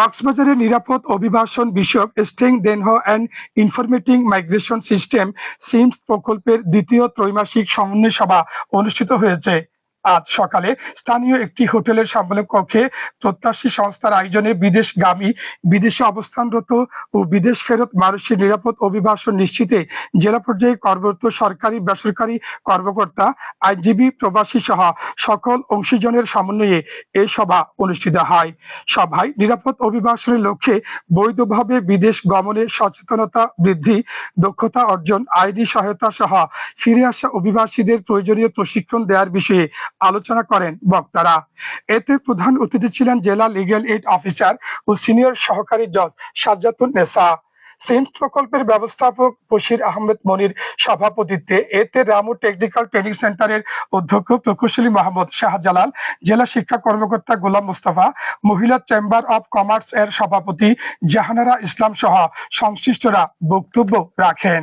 কক্সবাজারের নিরাপদ অভিবাসন বিষয়ক strengthening and informing migration system SIMS প্রকল্পের দ্বিতীয় ত্রৈমাসিক সমন্বয় সভা অনুষ্ঠিত হয়েছে। আজ সকালে স্থানীয় একটি হোটেলের সম্মেলন কক্ষে প্রত্যাশী সংস্থার আয়োজনে বিদেশগামী, বিদেশে অবস্থানরত ও বিদেশ ফেরত মানুষের নিরাপদ অভিবাসন নিশ্চিতে জেলা পর্যায়ে কর্মরত সরকারি, বেসরকারি কর্মকর্তা, আইনজীবী, প্রবাসী সহ সকল অংশীজনের সমন্বয়ে এই সভা অনুষ্ঠিত হয়। সভায় নিরাপদ অভিবাসনের লক্ষ্যে বৈধভাবে বিদেশ গমনে সচেতনতা বৃদ্ধি, দক্ষতা অর্জন, আইনি সহায়তা সহ ফিরে আসা অভিবাসীদের প্রয়োজনীয় প্রশিক্ষণ দেওয়ার বিষয়ে আলোচনা করেন বক্তারা। এতে প্রধান অতিথি ছিলেন জেলা লিগ্যাল এইড অফিসার ও সিনিয়র সহকারী জজ সাজ্জাতুন নেসা। সিমস প্রকল্পের ব্যবস্থাপক বশির আহমেদ মনির সভাপতিত্বে এতে রামু টেকনিক্যাল ট্রেনিং সেন্টারের অধ্যক্ষ প্রকৌশলী মোহাম্মদ শাহজালাল, জেলা শিক্ষা কর্মকর্তা গোলাম মুস্তাফা, মহিলা চেম্বার অব কমার্স এর সভাপতি জাহানারা ইসলাম সহ সংশ্লিষ্টরা বক্তব্য রাখেন।